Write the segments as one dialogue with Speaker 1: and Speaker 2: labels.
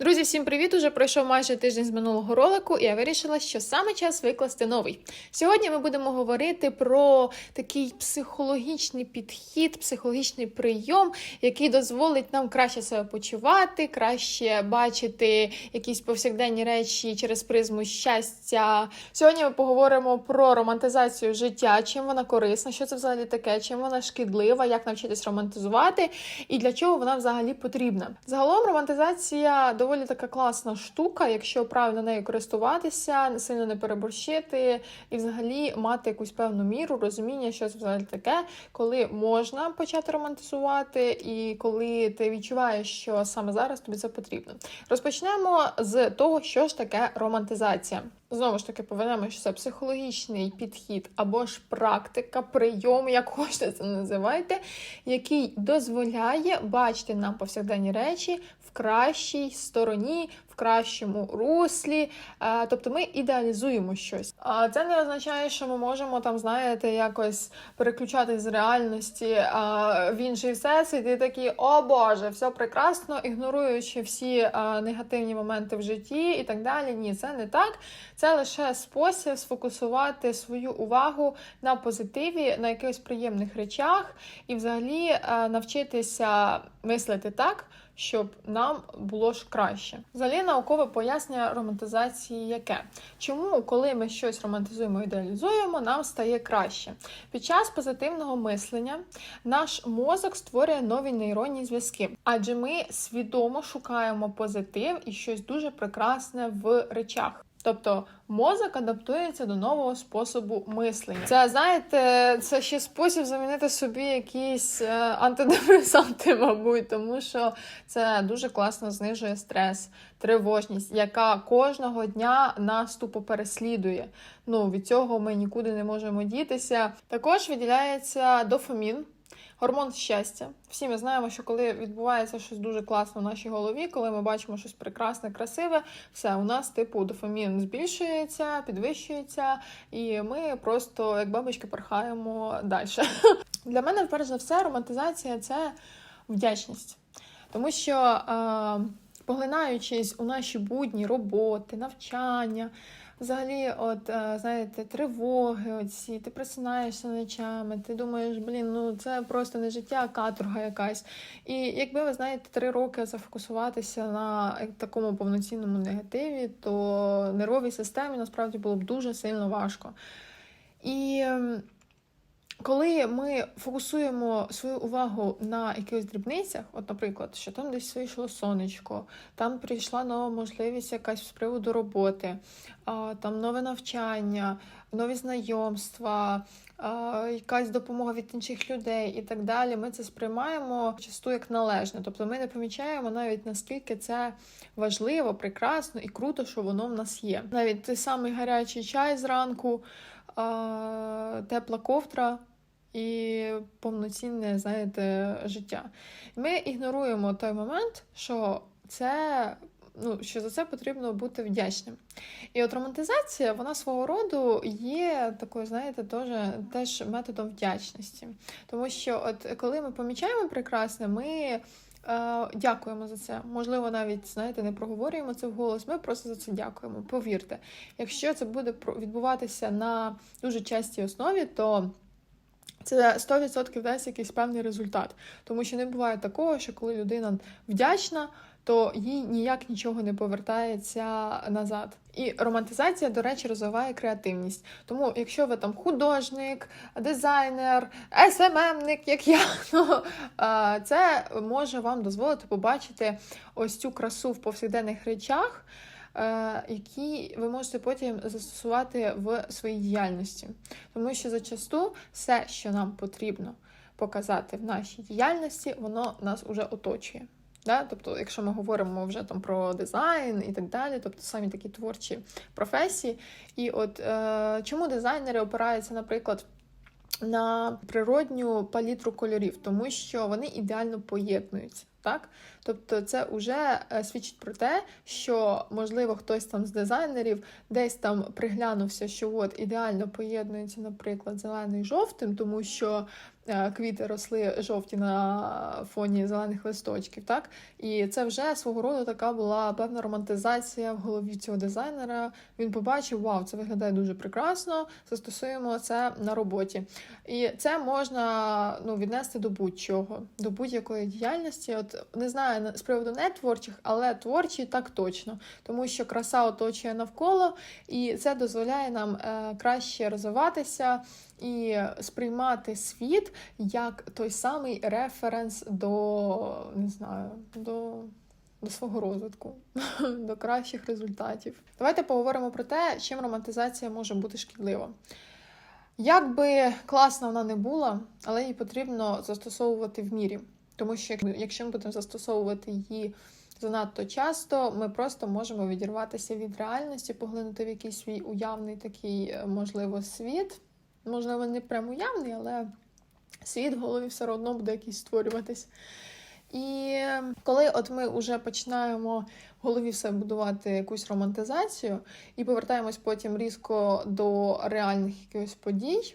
Speaker 1: Друзі, всім привіт! Уже пройшов майже тиждень з минулого ролику, і я вирішила, що саме час викласти новий. Сьогодні ми будемо говорити про такий психологічний підхід, психологічний прийом, який дозволить нам краще себе почувати, краще бачити якісь повсякденні речі через призму щастя. Сьогодні ми поговоримо про романтизацію життя, чим вона корисна, що це взагалі таке, чим вона шкідлива, як навчитись романтизувати і для чого вона взагалі потрібна. Загалом романтизація доволі така класна штука, якщо правильно нею користуватися, сильно не переборщити, і взагалі мати якусь певну міру розуміння, що це взагалі таке, коли можна почати романтизувати, і коли ти відчуваєш, що саме зараз тобі це потрібно. Розпочнемо з того, що ж таке романтизація. Знову ж таки, повернемо, що це психологічний підхід або ж практика, прийом, як хочете це називайте, який дозволяє бачити нам повсякденні речі кращій стороні, в кращому руслі. Е, Тобто ми ідеалізуємо щось. А це не означає, що ми можемо там, знаєте, якось переключатись з реальності в інший всесвіт і такі, о Боже, все прекрасно, ігноруючи всі негативні моменти в житті і так далі. Ні, це не так. Це лише спосіб сфокусувати свою увагу на позитиві, на якихось приємних речах, і взагалі е, навчитися мислити так, щоб нам було ж краще. Взагалі наукове пояснення романтизації яке? Чому, коли ми щось романтизуємо, ідеалізуємо, нам стає краще? Під час позитивного мислення наш мозок створює нові нейронні зв'язки, адже ми свідомо шукаємо позитив і щось дуже прекрасне в речах. Тобто мозок адаптується до нового способу мислення. Це знаєте, це ще спосіб замінити собі якісь е, антидепресанти, мабуть, тому що це дуже класно знижує стрес, тривожність, яка кожного дня нас тупо переслідує. Ну від цього ми нікуди не можемо дітися. Також виділяється дофамін. Гормон щастя. Всі ми знаємо, що коли відбувається щось дуже класно в нашій голові, коли ми бачимо щось прекрасне, красиве, все у нас типу дофамін збільшується, підвищується, і ми просто як бабочки порхаємо далі. Для мене, перш за все, романтизація це вдячність, тому що. Е, Поглинаючись у наші будні роботи, навчання, взагалі, от е, знаєте, тривоги, оці, ти просинаєшся ночами, ти думаєш, блін, ну це просто не життя, а каторга якась. І якби ви знаєте, три роки зафокусуватися на такому повноцінному негативі, то нервовій системі насправді було б дуже сильно важко. І коли ми фокусуємо свою увагу на якихось дрібницях, от, наприклад, що там десь вийшло сонечко, там прийшла нова можливість якась з приводу роботи, там нове навчання, нові знайомства, якась допомога від інших людей і так далі, ми це сприймаємо часто як належне. Тобто ми не помічаємо навіть наскільки це важливо, прекрасно і круто, що воно в нас є. Навіть той самий гарячий чай зранку, тепла ковтра і повноцінне, знаєте, життя. Ми ігноруємо той момент, що це. Ну, що за це потрібно бути вдячним. І от романтизація, вона свого роду є такою, знаєте, теж, теж методом вдячності. Тому що, от коли ми помічаємо прекрасне, ми е, дякуємо за це. Можливо, навіть знаєте, не проговорюємо це вголос, ми просто за це дякуємо. Повірте, якщо це буде відбуватися на дуже частій основі, то це 100% дасть якийсь певний результат. Тому що не буває такого, що коли людина вдячна, то їй ніяк нічого не повертається назад. І романтизація, до речі, розвиває креативність. Тому, якщо ви там художник, дизайнер, СММник, як я, ну, це може вам дозволити побачити ось цю красу в повсякденних речах. Е, які ви можете потім застосувати в своїй діяльності. Тому що зачасту все, що нам потрібно показати в нашій діяльності, воно нас уже оточує. Да? Тобто, якщо ми говоримо вже там про дизайн і так далі, тобто самі такі творчі професії. І от е, чому дизайнери опираються, наприклад, на природню палітру кольорів, тому що вони ідеально поєднуються. Так? Тобто, це вже е, свідчить про те, що можливо хтось там з дизайнерів десь там приглянувся, що от ідеально поєднується, наприклад, зелений і жовтим, тому що е, квіти росли жовті на фоні зелених листочків, так і це вже свого роду така була певна романтизація в голові цього дизайнера. Він побачив, вау, це виглядає дуже прекрасно. Застосуємо це на роботі. І це можна ну, віднести до будь-чого, до будь-якої діяльності. От не знаю з приводу не творчих, але творчі так точно, тому що краса оточує навколо, і це дозволяє нам е, краще розвиватися і сприймати світ як той самий референс до не знаю, до. До свого розвитку, до кращих результатів. Давайте поговоримо про те, чим романтизація може бути шкідлива. Як би класна вона не була, але її потрібно застосовувати в мірі. Тому що якщо ми будемо застосовувати її занадто часто, ми просто можемо відірватися від реальності, поглинути в якийсь свій уявний такий, е, можливо, світ. Можливо, не прям уявний, але світ в голові все одно буде якийсь створюватись. І коли от ми вже починаємо в голові все будувати якусь романтизацію і повертаємось потім різко до реальних якихось подій,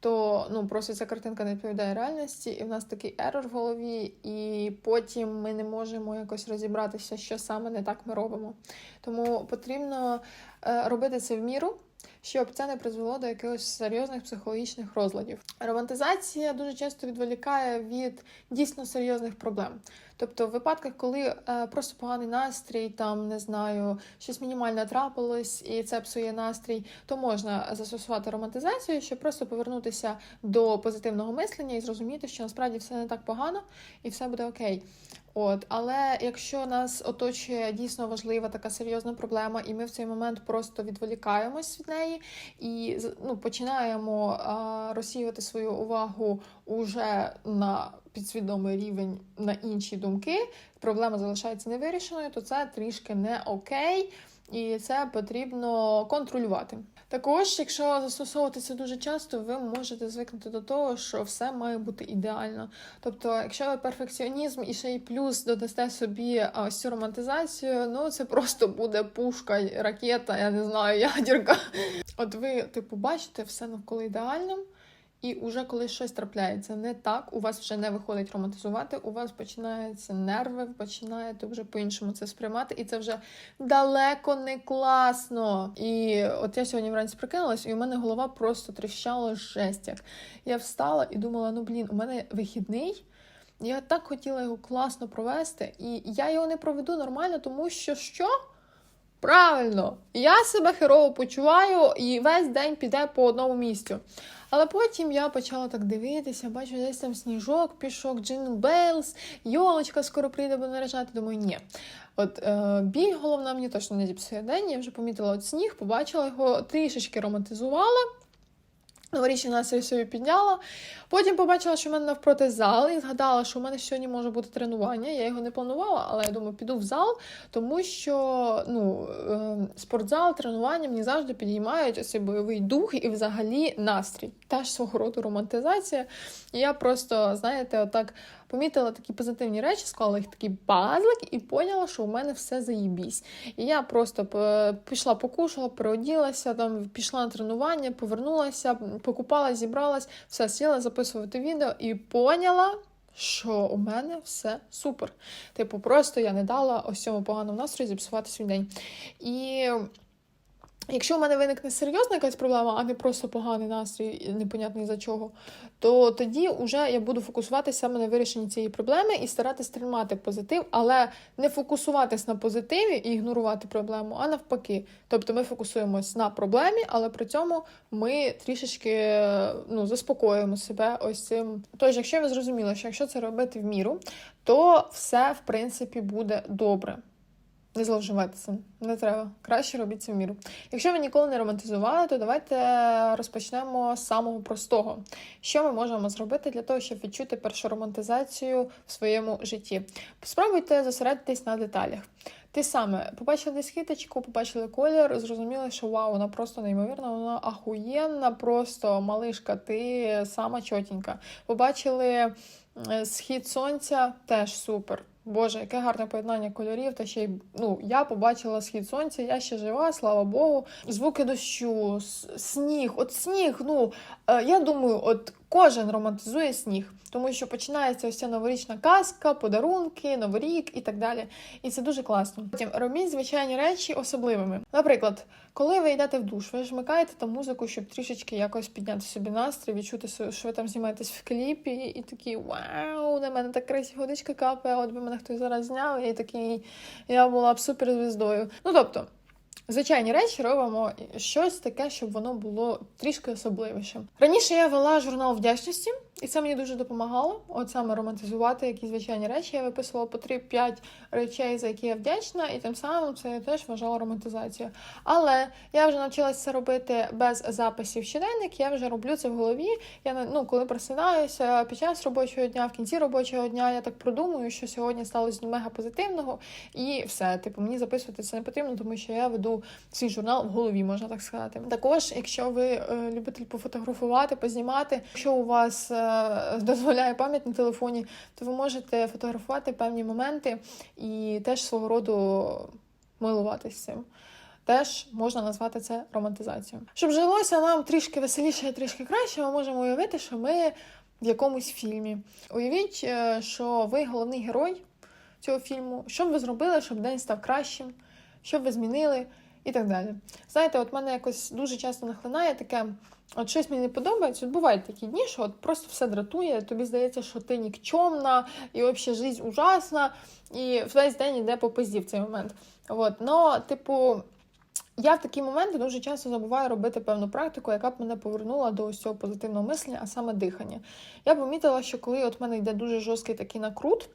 Speaker 1: то ну просто ця картинка не відповідає реальності, і в нас такий ерор в голові, і потім ми не можемо якось розібратися, що саме не так ми робимо. Тому потрібно е, робити це в міру. Щоб це не призвело до якихось серйозних психологічних розладів. Романтизація дуже часто відволікає від дійсно серйозних проблем. Тобто, в випадках, коли е, просто поганий настрій, там не знаю, щось мінімальне трапилось, і це псує настрій, то можна застосувати романтизацію, щоб просто повернутися до позитивного мислення і зрозуміти, що насправді все не так погано і все буде окей. От, але якщо нас оточує дійсно важлива така серйозна проблема, і ми в цей момент просто відволікаємось від неї і ну, починаємо а, розсіювати свою увагу уже на підсвідомий рівень на інші думки, проблема залишається невирішеною, то це трішки не окей. І це потрібно контролювати. Також, якщо застосовувати це дуже часто, ви можете звикнути до того, що все має бути ідеально. Тобто, якщо ви перфекціонізм і ще й плюс додасте собі ось цю романтизацію, ну це просто буде пушка, ракета, я не знаю, ядерка. От ви, типу, бачите все навколо ідеальним. І уже коли щось трапляється не так, у вас вже не виходить романтизувати, у вас починаються нерви, починаєте вже по-іншому це сприймати, і це вже далеко не класно. І от я сьогодні вранці прикинулась, і у мене голова просто тріщала жесть. як. Я встала і думала: ну блін, у мене вихідний. Я так хотіла його класно провести, і я його не проведу нормально, тому що що? Правильно, я себе херово почуваю і весь день піде по одному місцю. Але потім я почала так дивитися, бачу, десь там сніжок, пішок, Джингл Белс, йолочка скоро прийде, буде наряжати. Думаю, ні. От е, біль головна мені точно не зіпсує день. Я вже помітила от сніг, побачила його, трішечки романтизувала. Новорічний настрій собі підняла. Потім побачила, що в мене навпроти зал, і згадала, що в мене сьогодні може бути тренування. Я його не планувала, але я думаю, піду в зал, тому що ну, е, спортзал, тренування мені завжди підіймають ось бойовий дух і взагалі настрій. Теж свого роду романтизація. І я просто, знаєте, отак помітила такі позитивні речі, склала їх такий пазлик і поняла, що у мене все заїбісь. І я просто пішла покушала, переоділася, там пішла на тренування, повернулася, покупала, зібралась, все сіла записувати відео і поняла. Що у мене все супер. Типу, просто я не дала ось цьому поганому настрою зіпсувати свій день. І якщо у мене виникне серйозна якась проблема, а не просто поганий настрій, непонятний за чого, то тоді вже я буду фокусуватися саме на вирішенні цієї проблеми і старатись тримати позитив, але не фокусуватись на позитиві і ігнорувати проблему, а навпаки. Тобто ми фокусуємось на проблемі, але при цьому ми трішечки ну, заспокоюємо себе ось цим. Тож, якщо ви зрозуміли, що якщо це робити в міру, то все в принципі буде добре. Не зловживайте не треба. Краще робіть це в міру. Якщо ви ніколи не романтизували, то давайте розпочнемо з самого простого. Що ми можемо зробити для того, щоб відчути першу романтизацію в своєму житті? Спробуйте зосередитись на деталях. Ти саме побачили десь хиточку, побачили колір, зрозуміли, що вау, вона просто неймовірна, вона ахуєнна, просто малишка, ти сама чотенька. Побачили е, схід сонця, теж супер. Боже, яке гарне поєднання кольорів. Та ще й ну я побачила схід сонця, я ще жива, слава Богу. Звуки дощу, сніг. От сніг. Ну е, я думаю, от кожен романтизує сніг, тому що починається ось ця новорічна казка, подарунки, новий рік і так далі. І це дуже класно. Потім робіть звичайні речі особливими. Наприклад, коли ви йдете в душ, ви вмикаєте там музику, щоб трішечки якось підняти собі настрій, відчути, що ви там знімаєтесь в кліпі, і такі вау, на мене так красиво водичка капає, от би мене хтось зараз зняв, і такий я була б суперзвіздою. Ну тобто. Звичайні речі робимо щось таке, щоб воно було трішки особливішим. Раніше я вела журнал вдячності, і це мені дуже допомагало. От саме романтизувати якісь звичайні речі. Я виписувала по 3-5 речей, за які я вдячна, і тим самим це я теж вважала романтизацією. Але я вже навчилася це робити без записів щоденник. Я вже роблю це в голові. Я ну, коли просинаюся під час робочого дня, в кінці робочого дня, я так продумую, що сьогодні сталося мега позитивного, і все. Типу, мені записувати це не потрібно, тому що я веду свій журнал в голові, можна так сказати. Також, якщо ви е, любитель пофотографувати, познімати, якщо у вас е, дозволяє пам'ять на телефоні, то ви можете фотографувати певні моменти і теж свого роду милуватись цим. Теж можна назвати це романтизацією. Щоб жилося нам трішки веселіше і трішки краще, ми можемо уявити, що ми в якомусь фільмі. Уявіть, е, що ви головний герой цього фільму. Що б ви зробили, щоб день став кращим, що б ви змінили і так далі. Знаєте, от мене якось дуже часто нахлинає таке. От щось мені не подобається. От бувають такі дні, що от просто все дратує. Тобі здається, що ти нікчомна, і взагалі життя ужасна, і весь день йде по пизді в цей момент. От, но, типу, я в такі моменти дуже часто забуваю робити певну практику, яка б мене повернула до ось цього позитивного мислення, а саме дихання. Я помітила, що коли от мене йде дуже жорсткий такий накрут.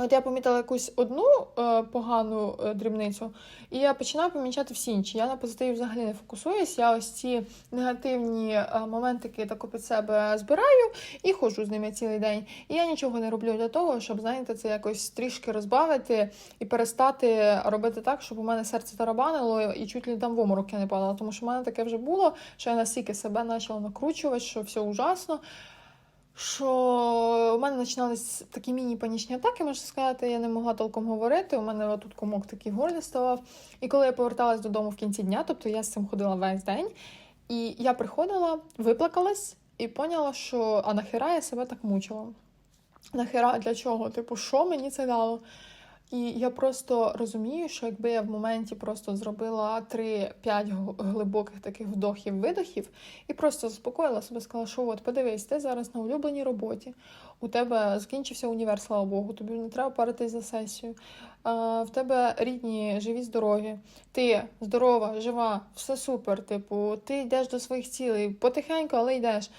Speaker 1: От я помітила якусь одну е, погану е, дрібницю, і я починаю помічати всі інші. Я на позитиві взагалі не фокусуюсь. Я ось ці негативні е, моментики тако під себе збираю і ходжу з ними цілий день. І я нічого не роблю для того, щоб знаєте, це якось трішки розбавити і перестати робити так, щоб у мене серце тарабанило і чуть ли там в оморок я не падала. Тому що в мене таке вже було, що я настільки себе почала накручувати, що все ужасно що у мене починались такі міні-панічні атаки, можна сказати, я не могла толком говорити. У мене тут комок такий горлі ставав. І коли я поверталась додому в кінці дня, тобто я з цим ходила весь день, і я приходила, виплакалась і поняла, що а нахера я себе так мучила. Нахера для чого? Типу, що мені це дало? І я просто розумію, що якби я в моменті просто зробила 3-5 гл- глибоких таких вдохів-видохів і просто заспокоїла себе, сказала, що от подивись, ти зараз на улюбленій роботі. У тебе закінчився універ, слава Богу, тобі не треба паритись за сесію. В тебе рідні, живі, здорові. Ти здорова, жива, все супер. Типу, ти йдеш до своїх цілей потихеньку, але йдеш.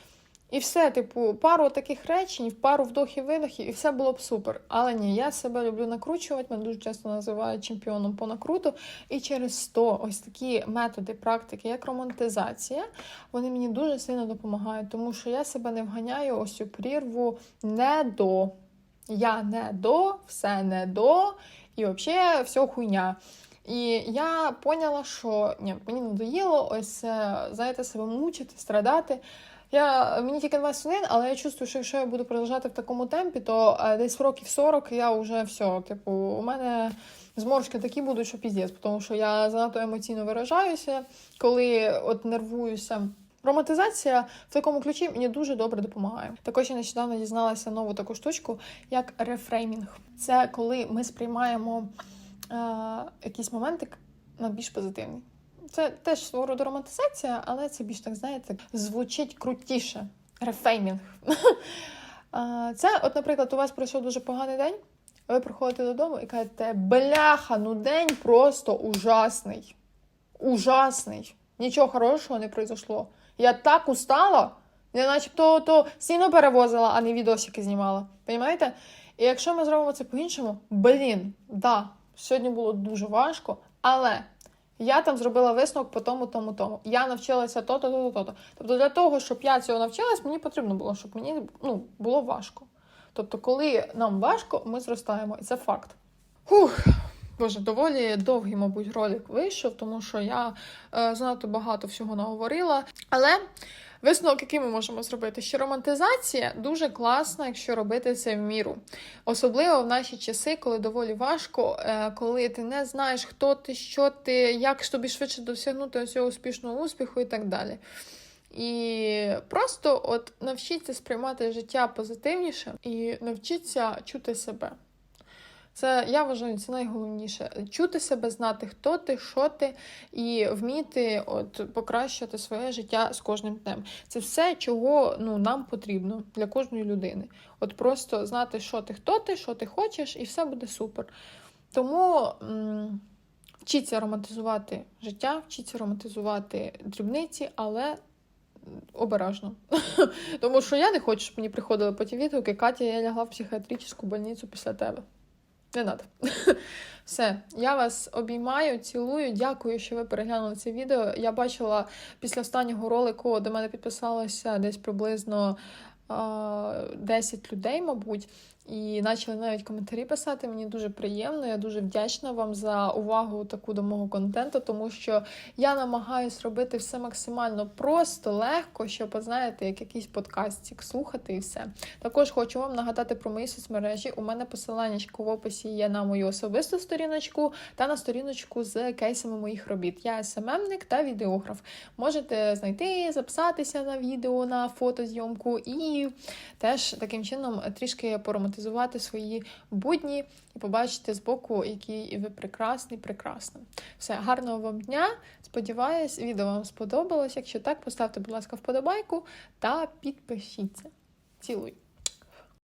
Speaker 1: І все, типу, пару таких речень, пару вдохів видохів, і все було б супер. Але ні, я себе люблю накручувати, мене дуже часто називають чемпіоном по накруту. І через то ось такі методи практики, як романтизація, вони мені дуже сильно допомагають, тому що я себе не вганяю ось цю прірву не до. Я не до, все не до, і взагалі все хуйня. І я поняла, що ні, мені надоїло ось, е, знаєте, себе мучити, страдати. Я, мені тільки 21, але я чувствую, що якщо я буду продовжувати в такому темпі, то е, десь років 40 я вже все. Типу, у мене зморшки такі будуть, що піздець, тому що я занадто емоційно виражаюся, коли от нервуюся. Романтизація в такому ключі мені дуже добре допомагає. Також я нещодавно дізналася нову таку штучку, як рефреймінг. Це коли ми сприймаємо якийсь моментик на більш позитивний. Це теж свого роду романтизація, але це більш так, знаєте, звучить крутіше. Рефеймінг. Це, от, наприклад, у вас пройшов дуже поганий день, ви приходите додому і кажете, бляха, ну день просто ужасний. Ужасний. Нічого хорошого не произошло. Я так устала, я начебто то сіно перевозила, а не відосики знімала. Понімаєте? І якщо ми зробимо це по-іншому, блін, да, сьогодні було дуже важко, але я там зробила висновок по тому, тому, тому. Я навчилася то-то, то-то, то-то. Тобто для того, щоб я цього навчилась, мені потрібно було, щоб мені ну, було важко. Тобто, коли нам важко, ми зростаємо, і це факт. Фух. Боже, доволі довгий, мабуть, ролик вийшов, тому що я е, занадто багато всього наговорила. Але Висновок, який ми можемо зробити, що романтизація дуже класна, якщо робити це в міру. Особливо в наші часи, коли доволі важко, е, коли ти не знаєш, хто ти, що ти, як тобі швидше досягнути цього успішного успіху і так далі. І просто от навчіться сприймати життя позитивніше і навчіться чути себе. Це я вважаю, це найголовніше. Чути себе, знати, хто ти, що ти, і вміти от покращити своє життя з кожним днем. Це все, чого ну, нам потрібно для кожної людини. От просто знати, що ти, хто ти, що ти хочеш, і все буде супер. Тому м- вчіться романтизувати життя, вчіться романтизувати дрібниці, але обережно. Тому що я не хочу, щоб мені приходили потім відгуки. Катя, я лягла в психіатричну больницю після тебе. Не надо. Все, я вас обіймаю, цілую. Дякую, що ви переглянули це відео. Я бачила після останнього ролику, до мене підписалося десь приблизно а, 10 людей, мабуть, і почали навіть коментарі писати. Мені дуже приємно. Я дуже вдячна вам за увагу таку до мого контенту, тому що я намагаюсь робити все максимально просто, легко, щоб, знаєте, як якийсь подкастик слухати і все. Також хочу вам нагадати про мої соцмережі. У мене посилання в описі є на мою особисту сторіночку та на сторіночку з кейсами моїх робіт. Я СММник та відеограф. Можете знайти, записатися на відео, на фотозйомку і теж таким чином трішки поромантизувати свої будні і побачити збоку, який ви прекрасний, прекрасна. Все, гарного вам дня! Сподіваюсь, відео вам сподобалось. Якщо так, поставте, будь ласка, вподобайку та підпишіться. Цілуй!